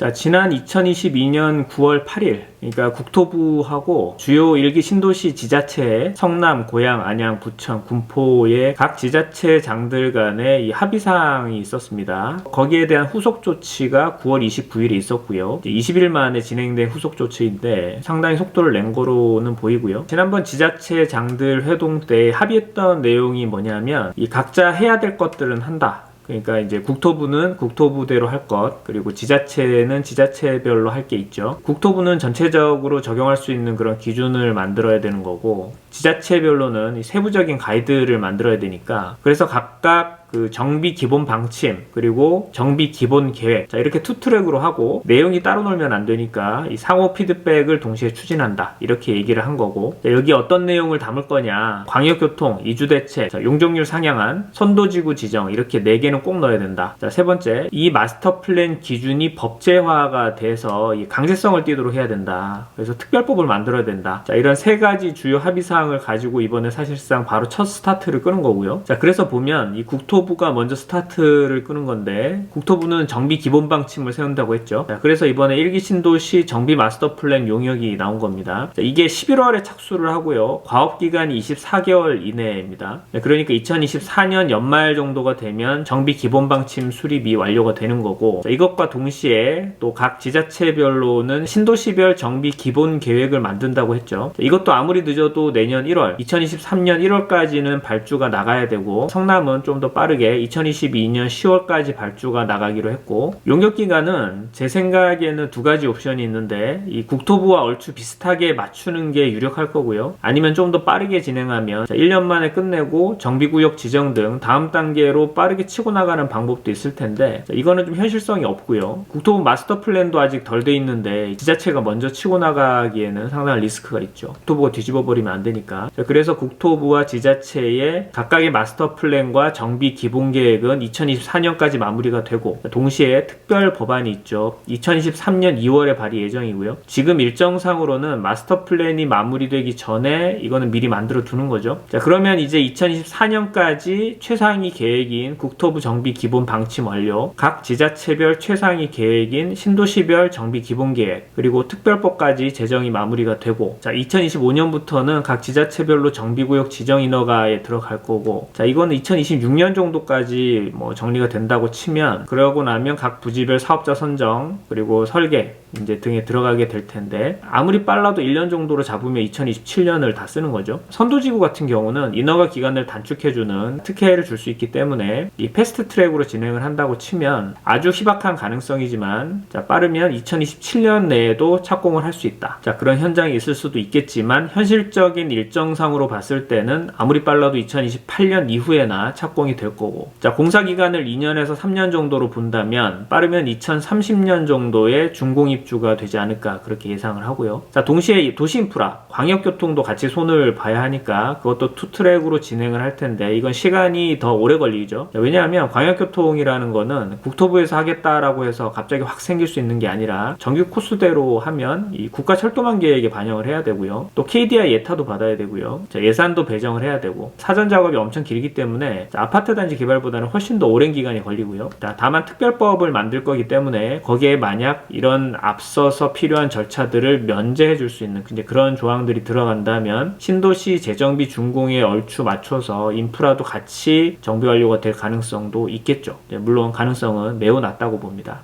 자, 지난 2022년 9월 8일, 그러니까 국토부하고 주요 일기 신도시 지자체 성남, 고양, 안양, 부천, 군포의 각 지자체 장들 간의 이 합의사항이 있었습니다. 거기에 대한 후속 조치가 9월 29일에 있었고요. 20일 만에 진행된 후속 조치인데 상당히 속도를 낸 거로는 보이고요. 지난번 지자체 장들 회동 때 합의했던 내용이 뭐냐면 이 각자 해야 될 것들은 한다. 그러니까 이제 국토부는 국토부대로 할 것, 그리고 지자체는 지자체별로 할 게 있죠. 국토부는 전체적으로 적용할 수 있는 그런 기준을 만들어야 되는 거고, 지자체별로는 이 세부적인 가이드를 만들어야 되니까, 그래서 각각 그 정비 기본 방침 그리고 정비 기본 계획. 자 이렇게 투 트랙으로 하고 내용이 따로 놀면 안 되니까 이 상호 피드백을 동시에 추진한다. 이렇게 얘기를 한 거고. 자, 여기 어떤 내용을 담을 거냐. 광역교통 이주 대책 자, 용적률 상향안 선도지구 지정. 이렇게 네 개는 꼭 넣어야 된다. 자 세 번째 이 마스터 플랜 기준이 법제화가 돼서 이 강제성을 띠도록 해야 된다. 그래서 특별법을 만들어야 된다. 자 이런 세 가지 주요 합의 사항을 가지고 이번에 사실상 바로 첫 스타트를 끄는 거고요. 자 그래서 보면 이 국토 국토부가 먼저 스타트를 끄는 건데 국토부는 정비 기본 방침을 세운다고 했죠. 자, 그래서 이번에 일기 신도시 정비 마스터 플랜 용역이 나온 겁니다. 자, 이게 11월에 착수를 하고요. 과업 기간이 24개월 이내입니다. 네, 그러니까 2024년 연말 정도가 되면 정비 기본 방침 수립이 완료가 되는 거고 자, 이것과 동시에 또 각 지자체별로는 신도시별 정비 기본 계획을 만든다고 했죠. 자, 이것도 아무리 늦어도 내년 1월, 2023년 1월까지는 발주가 나가야 되고 성남은 좀 더 빠르게 빠르게 2022년 10월까지 발주가 나가기로 했고 용역 기간은 제 생각에는 두 가지 옵션이 있는데 이 국토부와 얼추 비슷하게 맞추는 게 유력할 거고요. 아니면 좀 더 빠르게 진행하면 1년 만에 끝내고 정비구역 지정 등 다음 단계로 빠르게 치고 나가는 방법도 있을 텐데 이거는 좀 현실성이 없고요. 국토부 마스터 플랜도 아직 덜 돼 있는데 지자체가 먼저 치고 나가기에는 상당한 리스크가 있죠. 국토부가 뒤집어 버리면 안 되니까. 그래서 국토부와 지자체의 각각의 마스터 플랜과 정비 기본 계획은 2024년까지 마무리가 되고 동시에 특별 법안이 있죠. 2023년 2월에 발의 예정이고요. 지금 일정상으로는 마스터 플랜이 마무리되기 전에 이거는 미리 만들어 두는 거죠. 자, 그러면 이제 2024년까지 최상위 계획인 국토부 정비 기본 방침 완료, 각 지자체별 최상위 계획인 신도시별 정비 기본 계획, 그리고 특별법까지 제정이 마무리가 되고, 자, 2025년부터는 각 지자체별로 정비구역 지정 인허가에 들어갈 거고, 자, 이거는 2026년 정도 까지 뭐 정리가 된다고 치면, 그러고 나면 각 부지별 사업자 선정, 그리고 설계, 이제 등에 들어가게 될 텐데 아무리 빨라도 1년 정도로 잡으면 2027년을 다 쓰는 거죠. 선도지구 같은 경우는 인허가 기간을 단축해주는 특혜를 줄 수 있기 때문에 이 패스트 트랙으로 진행을 한다고 치면 아주 희박한 가능성이지만 자, 빠르면 2027년 내에도 착공을 할 수 있다. 자, 그런 현장이 있을 수도 있겠지만 현실적인 일정상으로 봤을 때는 아무리 빨라도 2028년 이후에나 착공이 될 거고 자, 공사 기간을 2년에서 3년 정도로 본다면 빠르면 2030년 정도의 준공이 입주가 되지 않을까 그렇게 예상을 하고요. 자, 동시에 도시 인프라, 광역교통도 같이 손을 봐야 하니까 그것도 투 트랙으로 진행을 할 텐데 이건 시간이 더 오래 걸리죠. 자, 왜냐하면 광역교통이라는 거는 국토부에서 하겠다라고 해서 갑자기 확 생길 수 있는 게 아니라 정규 코스대로 하면 이 국가 철도망 계획에 반영을 해야 되고요. 또 KDI 예타도 받아야 되고요. 자, 예산도 배정을 해야 되고 사전 작업이 엄청 길기 때문에 자, 아파트 단지 개발보다는 훨씬 더 오랜 기간이 걸리고요. 자, 다만 특별법을 만들 거기 때문에 거기에 만약 이런 앞서서 필요한 절차들을 면제해 줄 수 있는 그런 조항들이 들어간다면 신도시 재정비 준공에 얼추 맞춰서 인프라도 같이 정비 완료가 될 가능성도 있겠죠. 네, 물론 가능성은 매우 낮다고 봅니다.